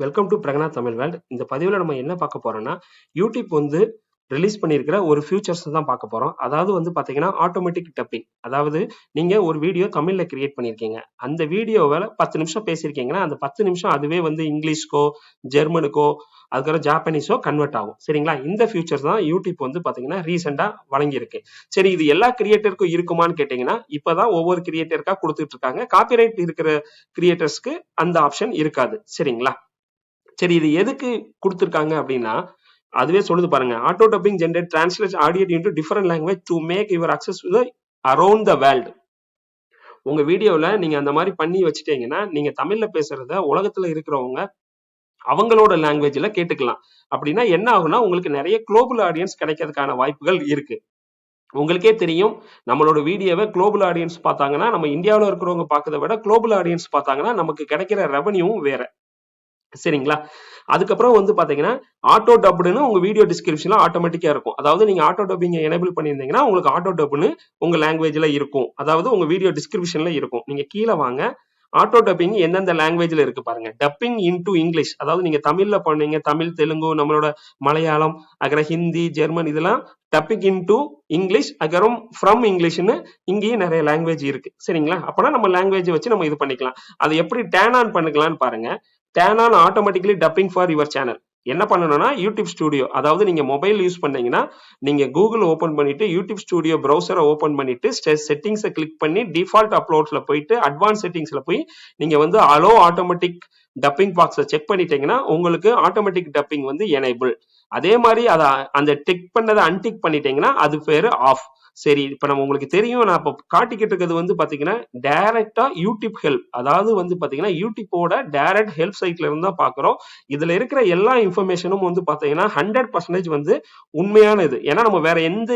Welcome to Pragana Tamil world இந்த பதிவில் நம்ம என்ன பார்க்க போறோம்னா யூடியூப் வந்து ரிலீஸ் பண்ணியிருக்கிற ஒரு ஃபியூச்சர்ஸ் தான் பார்க்க போறோம். அதாவது வந்து பார்த்தீங்கன்னா ஆட்டோமேட்டிக் டப்பிங் அதாவது நீங்க ஒரு வீடியோ தமிழில் கிரியேட் பண்ணியிருக்கீங்க. அந்த வீடியோவை பத்து நிமிஷம் பேசியிருக்கீங்கன்னா அந்த பத்து நிமிஷம் அதுவே வந்து இங்கிலீஷ்க்கோ ஜெர்மனுக்கோ அதுக்கப்புறம் ஜாப்பனீஸோ கன்வெர்ட் ஆகும். சரிங்களா? இந்த ஃபியூச்சர்ஸ் தான் யூடியூப் வந்து பார்த்தீங்கன்னா ரீசெண்டாக வழங்கியிருக்கு. சரி இது எல்லா கிரியேட்டருக்கும் இருக்குமான்னு கேட்டிங்கன்னால் இப்போ தான் ஒவ்வொரு கிரியேட்டருக்காக கொடுத்துட்டு இருக்காங்க. காப்பிரைட் இருக்கிற கிரியேட்டர்ஸ்க்கு அந்த ஆப்ஷன் இருக்காது. சரிங்களா? சரி இது எதுக்கு கொடுத்துருக்காங்க அப்படின்னா அதுவே சொல்லுது பாருங்க. Auto dubbing generate translate audio into different language to make your access around the world உங்க வீடியோல நீங்க அந்த மாதிரி பண்ணி வச்சுட்டீங்கன்னா நீங்க தமிழ்ல பேசுறத உலகத்துல இருக்கிறவங்க அவங்களோட லாங்குவேஜ்ல கேட்டுக்கலாம். அப்படின்னா என்ன ஆகும்னா உங்களுக்கு நிறைய குளோபல் ஆடியன்ஸ் கிடைக்கிறதுக்கான வாய்ப்புகள் இருக்கு. உங்களுக்கே தெரியும் நம்மளோட வீடியோவை குளோபல் ஆடியன்ஸ் பார்த்தாங்கன்னா நம்ம இந்தியாவில் இருக்கிறவங்க பார்க்கறத விட குளோபல் ஆடியன்ஸ் பார்த்தாங்கன்னா நமக்கு கிடைக்கிற ரெவன்யூவும் வேற. சரிங்களா? அதுக்கப்புறம் வந்து பாத்தீங்கன்னா ஆட்டோ டப்னு உங்க வீடியோ டிஸ்கிரிப்ஷன்ல ஆட்டோமேட்டிக்கா இருக்கும். அதாவது நீங்க ஆட்டோ டப்பிங் எனேபிள் பண்ணியிருந்தீங்கன்னா உங்களுக்கு ஆட்டோ டப்னு உங்க லாங்குவேஜ்ல இருக்கும். அதாவது உங்க வீடியோ டிஸ்கிரிப்ஷன்ல இருக்கும். நீங்க கீழே வாங்க ஆட்டோ டப்பிங் எந்தெந்த லாங்குவேஜ்ல இருக்கு பாருங்க. டப்பிங் இன்டு இங்கிலீஷ் அதாவது நீங்க தமிழ்ல பண்ணீங்க தமிழ் தெலுங்கு நம்மளோட மலையாளம் அப்புறம் ஹிந்தி ஜெர்மன் இதெல்லாம் டப்பிங் இன்டு இங்கிலீஷ் அகரம் ஃப்ரம் இங்கிலீஷ்னு இங்கேயும் நிறைய லாங்குவேஜ் இருக்கு. சரிங்களா? அப்பனா நம்ம லாங்குவேஜ் வச்சு நம்ம இது பண்ணிக்கலாம். அதை எப்படி டேன் ஆன் பண்ணிக்கலாம்னு பாருங்க. Turn on automatically dubbing for your channel என்ன பண்ணணும்னா யூடியூப் ஸ்டுடியோ அதாவது நீங்க மொபைல் யூஸ் பண்ணீங்கன்னா நீங்க கூகுள் ஓபன் பண்ணிட்டு யூடியூப் ஸ்டுடியோ ப்ரௌசரை ஓபன் பண்ணிட்டு செட்டிங்ஸை கிளிக் பண்ணி டிஃபால்ட் அப்லோட்ஸ்ல போயிட்டு அட்வான்ஸ் செட்டிங்ஸ்ல போய் நீங்க வந்து அலோ ஆட்டோமேட்டிக் டப்பிங் பாக்ஸை செக் பண்ணிட்டீங்கன்னா உங்களுக்கு ஆட்டோமேட்டிக் டப்பிங் வந்து எனேபிள் அதே மாதிரி அதை அந்த டிக் பண்ணதை அன்டிக் பண்ணிட்டீங்கன்னா அது பேரு ஆஃப் சரி இப்போ நம்ம உங்களுக்கு தெரியும் நான் இப்போ காட்டிக்கிட்டு இருக்கிறது வந்து பார்த்தீங்கன்னா டைரக்டா யூடியூப் ஹெல்ப் அதாவது வந்து பார்த்தீங்கன்னா யூடியூப்போட டைரக்ட் ஹெல்ப் சைட்ல இருந்து தான் பார்க்குறோம் இதில் இருக்கிற எல்லா இன்ஃபர்மேஷனும் வந்து பார்த்தீங்கன்னா ஹண்ட்ரட் பர்சன்டேஜ் வந்து உண்மையான இது ஏன்னா நம்ம வேற எந்த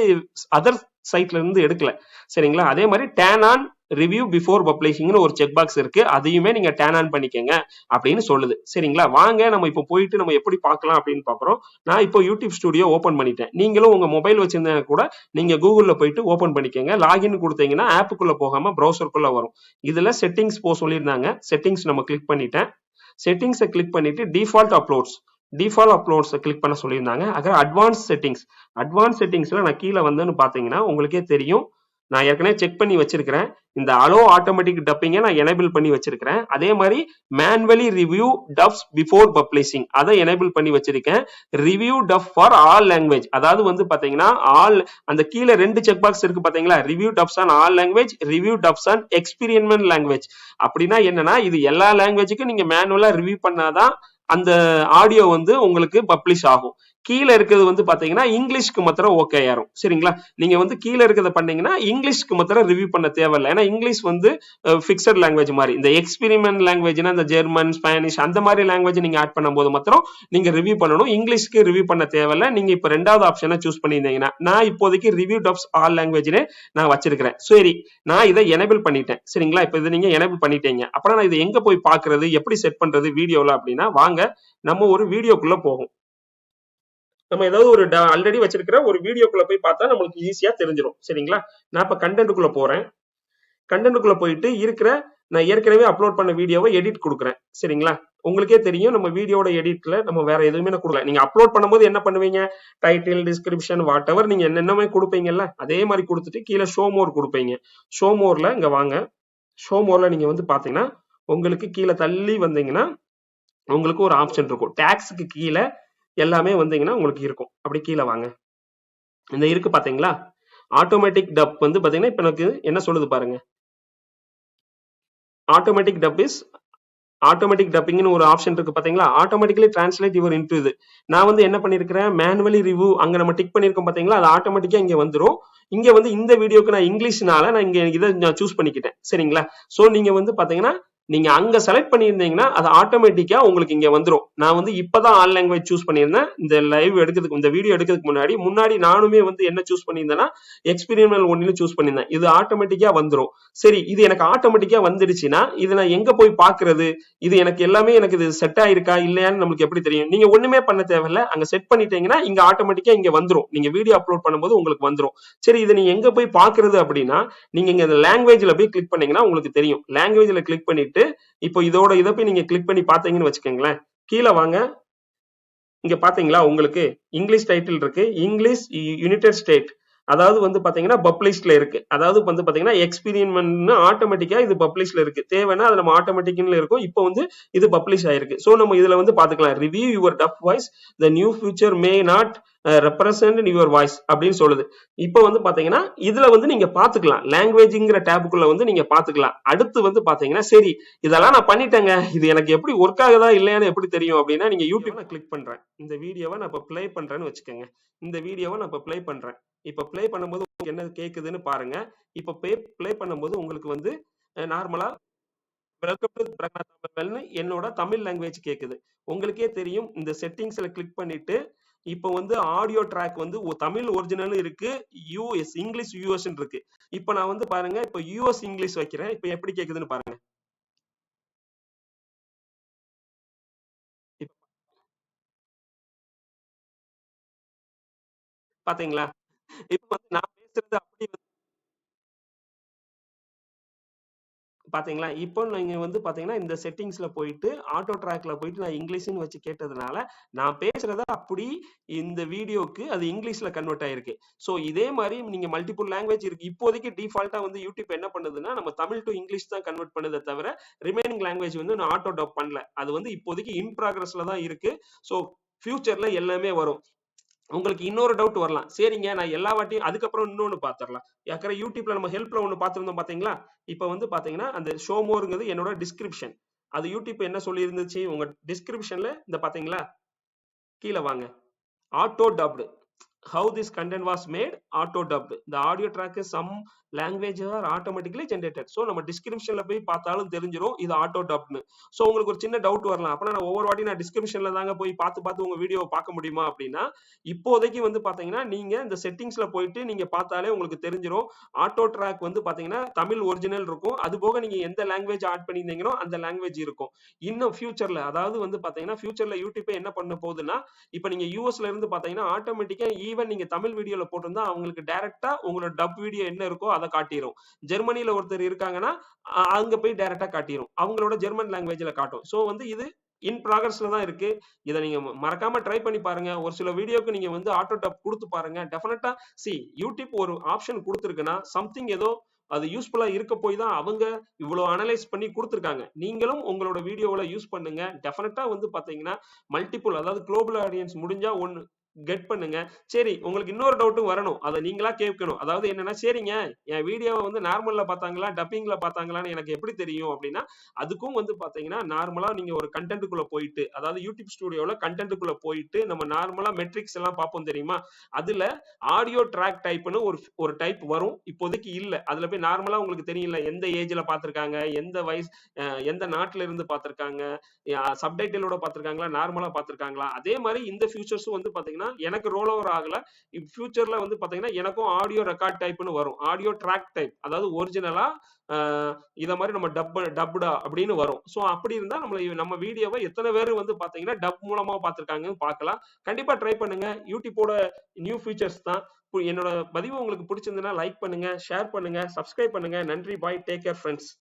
அதர் சைட்ல இருந்து எடுக்கல. சரிங்களா? அதே மாதிரி டேன் ஆன் ரிவ்யூ பிஃபோர் பப்ளிஷிங்னு ஒரு செக் பாக்ஸ் இருக்கு. அதையுமே நீங்க டேன் ஆன் பண்ணிக்கங்க அப்படின்னு சொல்லுது. சரிங்களா? வாங்க நம்ம இப்போ போயிட்டு நம்ம எப்படி பார்க்கலாம் அப்படின்னு பாக்குறோம் நான் இப்போ யூடியூப் ஸ்டுடியோ ஓபன் பண்ணிட்டேன். நீங்களும் உங்க மொபைல் வச்சிருந்தா கூட நீங்க கூகுள்ல போயிட்டு ஓபன் பண்ணிக்கங்க. லாகின் கொடுத்தீங்கன்னா ஆப்புக்குள்ள போகாம ப்ரௌசருக்குள்ள வரும். இதுல செட்டிங்ஸ் போ சொல்லியிருந்தாங்க. செட்டிங்ஸ் நம்ம கிளிக் பண்ணிட்டேன். செட்டிங்ஸை கிளிக் பண்ணிட்டு default uploads default uploads click பண்ண சொல்லியிருந்தாங்க. அப்புறம் அட்வான்ஸ் செட்டிங்ஸ் அட்வான்ஸ் செட்டிங்ஸ்ல நான் கீழே வந்தேன்னு பாத்தீங்கன்னா உங்களுக்கே தெரியும். நான் ஏற்கனவே செக் பண்ணி வச்சிருக்கிறேன். இந்த அலோ ஆட்டோமேட்டிக் டப்பிங்கை நான் எனேபிள் பண்ணி வச்சிருக்கிறேன். அதே மாதிரி manually review dubs before publishing அதை எனேபிள் பண்ணி வச்சிருக்கேன். Review dub for all language அதாவது வந்து பாத்தீங்கன்னா ஆல் அந்த கீழே ரெண்டு செக் பாக்ஸ் இருக்கு பாத்தீங்களா? Review dubs on all language review dubs on experimental language அப்படின்னா என்னன்னா இது எல்லா லாங்குவேஜுக்கும் நீங்க மேனுவலா ரிவ்யூ பண்ணாதான் அந்த ஆடியோ வந்து உங்களுக்கு பப்ளிஷ் ஆகும். கீழே இருக்கிறது வந்து பாத்தீங்கன்னா இங்கிலீஷ்க்கு மாத்திரம் ஓகே ஆயிரும். சரிங்களா? நீங்க வந்து கீழே இருக்கிறத பண்ணீங்கன்னா இங்கிலீஷ்க்கு மாத்திரம் ரிவ்யூ பண்ண தேவையில்லை. ஏன்னா இங்கிலீஷ் வந்து ஃபிக்ஸட் லாங்குவேஜ் மாதிரி. இந்த எக்ஸ்பெரிமெண்ட் லாங்குவேஜ்னா இந்த ஜெர்மன் ஸ்பானிஷ் அந்த மாதிரி லாங்குவேஜ் நீங்க ஆட் பண்ணும்போது மாத்திரம் நீங்க ரிவ்யூ பண்ணணும். இங்கிலீஷ்க்கு ரிவ்யூ பண்ண தேவையில்லை. நீங்க இப்ப ரெண்டாவது ஆப்ஷனை சூஸ் பண்ணியிருந்தீங்கன்னா நான் இப்போதைக்கு ரிவ்யூ டாப்ஸ் ஆல் லாங்குவேஜ்னே நான் வச்சிருக்கிறேன். சரி நான் இதை எனேபிள் பண்ணிட்டேன். சரிங்களா? இப்ப இதை நீங்க எனேபிள் பண்ணிட்டீங்க. அப்புறம் நான் இதை எங்க போய் பாக்குறது எப்படி செட் பண்றது வீடியோல அப்படின்னா வாங்க நம்ம ஒரு வீடியோக்குள்ள போகும். நம்ம ஏதாவது ஒரு ஆல்ரெடி வச்சிருக்கிற ஒரு வீடியோக்குள்ள போய் பார்த்தா நம்மளுக்கு ஈஸியா தெரிஞ்சிடும் சரிங்களா? நான் இப்ப கண்டென்ட்டுக்குள்ள போறேன். கண்டென்ட்டுக்குள்ள போயிட்டு இருக்கிற நான் ஏற்கனவே அப்லோட் பண்ண வீடியோவை எடிட் கொடுக்குறேன். சரிங்களா? உங்களுக்கே தெரியும் நம்ம வீடியோட எடிட்ல நம்ம வேற எதுவுமே கொடுக்கல. நீங்க அப்லோட் பண்ணும்போது என்ன பண்ணுவீங்க? டைட்டில் டிஸ்கிரிப்ஷன் வாட் எவர் நீங்க என்னென்னமே கொடுப்பீங்கல்ல அதே மாதிரி கொடுத்துட்டு கீழே ஷோ மோர் கொடுப்பீங்க. ஷோ மோர்ல இங்க வாங்க. ஷோ மோர்ல நீங்க வந்து பாத்தீங்கன்னா உங்களுக்கு கீழே தள்ளி வந்தீங்கன்னா உங்களுக்கு ஒரு ஆப்ஷன் இருக்கும். டேக்ஸுக்கு கீழே எல்லாமே வந்தீங்கன்னா உங்களுக்கு இருக்கும். அப்படி கீழே வாங்க. இந்த இருக்கு பாத்தீங்களா? ஆட்டோமேட்டிக் டப் வந்து பாத்தீங்கன்னா இப்ப எனக்கு என்ன சொல்லுது பாருங்க. ஆட்டோமேட்டிக் டப் இஸ் ஆட்டோமேட்டிக் டப்பிங்னு ஒரு ஆப்ஷன் இருக்கு பாத்தீங்களா? ஆட்டோமேட்டிக்கலி டிரான்ஸ்லேட் யுவர் இன்டு இது. நான் வந்து என்ன பண்ணிருக்கிறேன்? மேனுவலி ரிவ்யூ அங்க நம்ம டிக் பண்ணிருக்கோம் பாத்தீங்களா? அது ஆட்டோமேட்டிக்கா இங்க வந்துரும். இங்க வந்து இந்த வீடியோக்கு நான் இங்கிலீஷ்னால நான் இங்க இதை நான் சூஸ் பண்ணிக்கிட்டேன். சரிங்களா? சோ நீங்க வந்து பாத்தீங்கன்னா நீங்க அங்க செலக்ட் பண்ணியிருந்தீங்கன்னா அது ஆட்டோமேட்டிக்கா உங்களுக்கு இங்க வந்துரும். நான் வந்து இப்பதான் ஆல் லாங்குவேஜ் சூஸ் பண்ணியிருந்தேன். இந்த லைவ் எடுக்கிறதுக்கு இந்த வீடியோ எடுக்கிறதுக்கு முன்னாடி முன்னாடி நானுமே வந்து என்ன சூஸ் பண்ணியிருந்தேன்னா எக்ஸ்பீரியன்ஸ் ஒன்னு சூஸ் பண்ணியிருந்தேன். இது ஆட்டோமேட்டிக்கா வந்துரும். சரி இது எனக்கு ஆட்டோமேட்டிக்கா வந்துடுச்சுன்னா இது நான் எங்க போய் பாக்குறது இது எனக்கு எல்லாமே எனக்கு இது செட் ஆயிருக்கா? இல்லையான்னு நமக்கு எப்படி தெரியும்? நீங்க ஒண்ணுமே பண்ண தேவையில்ல. அங்க செட் பண்ணிட்டீங்கன்னா இங்க ஆட்டோமேட்டிக்கா இங்க வந்துரும். நீங்க வீடியோ அப்லோட் பண்ணும்போது உங்களுக்கு வந்துரும். சரி இதை நீங்க எங்க போய் பாக்குறது அப்படின்னா நீங்க இங்க இந்த லாங்குவேஜ்ல போய் கிளிக் பண்ணீங்கன்னா உங்களுக்கு தெரியும். லாங்குவேஜ்ல கிளிக் பண்ணிட்டு இப்போ இதோட இதை போய் நீங்க கிளிக் பண்ணி பாத்தீங்கன்னு வச்சுக்கோங்களேன். கீழே வாங்க. இங்க பாத்தீங்களா உங்களுக்கு இங்கிலீஷ் டைட்டில் இருக்கு. இங்கிலீஷ் யுனைடெட் ஸ்டேட் அதாவது வந்து பாத்தீங்கன்னா பப்ளிஷ்ல இருக்கு. அதாவது வந்து பாத்தீங்கன்னா எக்ஸ்பீரியன்மெண்ட்னு ஆட்டோமேட்டிக்கா இது பப்ளிஷ்ல இருக்கு. தேவைன்னா அது நம்ம ஆட்டோமேட்டிக்னு இருக்கும். இப்போ வந்து இது பப்ளிஷ் ஆயிருக்கு. ஸோ நம்ம இதுல வந்து பாத்துக்கலாம் review your dub voice the new feature may not represent your voice அப்படின்னு சொல்லுது. இப்போ வந்து பாத்தீங்கன்னா இதுல வந்து நீங்க பாத்துக்கலாம். லாங்குவேஜ்ங்கிற டேபுக்குள்ள வந்து நீங்க பாத்துக்கலாம். அடுத்து வந்து பாத்தீங்கன்னா சரி இதெல்லாம் நான் பண்ணிட்டேங்க. இது எனக்கு எப்படி ஒர்க் ஆகுதா இல்லையான்னு எப்படி தெரியும் அப்படின்னா நீங்க யூடியூப்ல கிளிக் பண்றேன். இந்த வீடியோவை நான் இப்போ ப்ளே பண்றேன்னு வச்சுக்கோங்க. இந்த வீடியோவை நான் இப்போ ப்ளே பண்றேன். இப்போ ப்ளே பண்ணும்போது உங்களுக்கு என்ன கேக்குதுன்னு பாருங்க. இப்போ ப்ளே ப்ளே பண்ணும்போது உங்களுக்கு வந்து நார்மலா வெல்கம் டு தமிழ்னு என்னோட தமிழ் லாங்குவேஜ் கேக்குது. உங்களுக்கே தெரியும் இந்த செட்டிங்ஸ்ல கிளிக் பண்ணிட்டு இப்போ வந்து ஆடியோ ட்ராக் வந்து தமிழ் ஒரிஜினல் இருக்கு யூஎஸ் இங்கிலீஷ் யூஎஸ் இருக்கு. இப்போ நான் வந்து பாருங்க இப்போ யூஎஸ் இங்கிலீஷ் வைக்கிறேன். இப்போ எப்படி கேக்குதுன்னு பாருங்க. இப்ப பாத்தீங்களா? இப்போ வந்து நான் பேசுறது அப்படி பார்த்தீங்களா பாத்தீங்களா? இப்போ நீங்க வந்து பாத்தீங்கன்னா இந்த செட்டிங்ஸ்ல போயிட்டு ஆட்டோ ட்ராக்ல போயிட்டு நான் இங்கிலீஷ்னு வச்சு கேட்டதுனால நான் பேசுறத அப்படி இந்த வீடியோக்கு அது இங்கிலீஷ்ல கன்வெர்ட் ஆயிருக்கு. ஸோ இதே மாதிரி நீங்க மல்டிபிள் லாங்குவேஜ் இருக்கு. இப்போதைக்கு டிஃபால்ட்டா வந்து யூடியூப் என்ன பண்ணுதுன்னா நம்ம தமிழ் டு இங்கிலீஷ் தான் கன்வெர்ட் பண்ணுதே தவிர ரிமைனிங் லாங்குவேஜ் வந்து நான் ஆட்டோ டப் பண்ணல. அது வந்து இப்போதைக்கு இன் ப்ராக்ரஸ்ல தான் இருக்கு. ஸோ ஃபியூச்சர்ல எல்லாமே வரும். உங்களுக்கு இன்னொரு டவுட் வரலாம். சரிங்க நான் எல்லா வாட்டியும் அதுக்கப்புறம் இன்னொன்னு பார்த்துடலாம் யாக்கிற யூடியூப்ல நம்ம ஹெல்ப்ல ஒன்று பார்த்துருந்தோம் பார்த்தீங்களா இப்போ வந்து பார்த்தீங்கன்னா அந்த ஷோ மோருங்கிறது என்னோட டிஸ்கிரிப்ஷன் அது யூடியூப் என்ன சொல்லி இருந்துச்சு உங்க டிஸ்கிரிப்ஷன்ல இந்த பார்த்தீங்களா கீழே வாங்க. Auto dubbed how this content was made auto dubbed இந்த audio track some language are automatically generated so நம்ம டிஸ்கிரிப்ஷன்ல போய் பார்த்தாலும் தெரிஞ்சிடும் இது ஆட்டோ டப்னு ஸோ உங்களுக்கு ஒரு சின்ன டவுட் வரலாம். அப்போ நான் ஒவ்வொரு வாட்டி நான் டிஸ்கிரிப்ஷன்ல தாங்க போய் பார்த்து பார்த்து உங்க வீடியோவை பார்க்க முடியுமா அப்படின்னா இப்போதைக்கு வந்து பார்த்தீங்கன்னா நீங்க இந்த செட்டிங்ஸ்ல போயிட்டு நீங்க பார்த்தாலே உங்களுக்கு தெரிஞ்சிடும் ஆட்டோ ட்ராக் வந்து பார்த்தீங்கன்னா தமிழ் ஒரிஜினல் இருக்கும். அது போக நீங்க எந்த லாங்குவேஜ் ஆட் பண்ணியிருந்தீங்களோ அந்த லாங்குவேஜ் இருக்கும். இன்னும் ஃபியூச்சர்ல அதாவது வந்து பார்த்தீங்கன்னா ஃபியூச்சர்ல யூடியூப்பை என்ன பண்ண போகுதுன்னா இப்போ நீங்க யூஎஸ்ல இருந்து ஆட்டோமேட்டிக்காக ஆட்டோமேட்டிக்கா ஈவன் நீங்க தமிழ் வீடியோல போட்டிருந்தா அவங்களுக்கு டைரக்டா உங்களோட டப் வீடியோ என்ன இருக்கோ அதை காட்டிடும் ஜெர்மனியில ஒருத்தர் இருக்காங்கன்னா அங்க போய் டைரக்டா காட்டிடும் அவங்களோட ஜெர்மன் லாங்குவேஜ்ல காட்டும். சோ வந்து இது இன் ப்ராக்ரஸ்ல தான் இருக்கு. இதை நீங்க மறக்காம ட்ரை பண்ணி பாருங்க. ஒரு சில வீடியோக்கு நீங்க வந்து ஆட்டோ டப் கொடுத்து பாருங்க. டெஃபினட்டா சி யூடியூப் ஒரு ஆப்ஷன் கொடுத்துருக்குன்னா சம்திங் ஏதோ அது யூஸ்ஃபுல்லா இருக்க போய் தான் அவங்க இவ்வளவு அனலைஸ் பண்ணி கொடுத்துருக்காங்க. நீங்களும் உங்களோட வீடியோவில் யூஸ் பண்ணுங்க. டெஃபினட்டா வந்து பாத்தீங்கன்னா மல்டிபிள் அதாவது குளோபல் ஆடியன்ஸ் முடிஞ்சா ஒன்னு கெட் பண்ணுங்க. சரி உங்களுக்கு இன்னொரு டவுட்டும் வரணும். அதை நீங்களா கேட்கணும். அதாவது என்னன்னா சரிங்க என் வீடியோவை வந்து நார்மல்ல பார்த்தாங்களா டப்பிங்ல பார்த்தாங்களான்னு எனக்கு எப்படி தெரியும் அப்படின்னா அதுக்கும் வந்து பாத்தீங்கன்னா நார்மலா நீங்க ஒரு கண்டென்ட்டுக்குள்ள போயிட்டு அதாவது யூடியூப் ஸ்டுடியோல கண்டென்ட்டுக்குள்ள போயிட்டு நம்ம நார்மலா மெட்ரிக்ஸ் எல்லாம் பார்ப்போம் தெரியுமா? அதுல ஆடியோ ட்ராக் டைப்னு ஒரு ஒரு டைப் வரும். இப்போதைக்கு இல்ல. அதுல போய் நார்மலா உங்களுக்கு தெரியல எந்த ஏஜ்ல பார்த்துருக்காங்க எந்த வயசு எந்த நாட்டுல இருந்து பார்த்திருக்காங்க சப்டைட்டிலோட பார்த்துருக்காங்களா நார்மலா பார்த்துருக்காங்களா? அதே மாதிரி இந்த ஃபியூச்சர்ஸும் வந்து பாத்தீங்கன்னா எனக்கு ரோல் ஓவர் ஆகல. ஃபியூச்சரில் வந்து பாத்தீங்கன்னா எனக்கும் ஆடியோ ரெக்கார்ட் டைப்னு வரும். ஆடியோ ட்ராக் டைப் அதாவது ஒரிஜினலா இத மாதிரி நம்ம டப் டப்புடா அப்படின்னு வரும். ஸோ அப்படி இருந்தா நம்மளை நம்ம வீடியோவை எத்தனை பேர் வந்து பாத்தீங்கன்னா டப் மூலமா பார்த்துருக்காங்கன்னு பார்க்கலாம் கண்டிப்பா ட்ரை பண்ணுங்க. யூடியூப்போட நியூ ஃபீச்சர்ஸ் தான். என்னோட பதிவு உங்களுக்கு பிடிச்சிருந்ததுன்னா லைக் பண்ணுங்க ஷேர் பண்ணுங்க சப்ஸ்கிரைப் பண்ணுங்க. நன்றி பாய் டேக் கேர் ஃப்ரெண்ட்ஸ்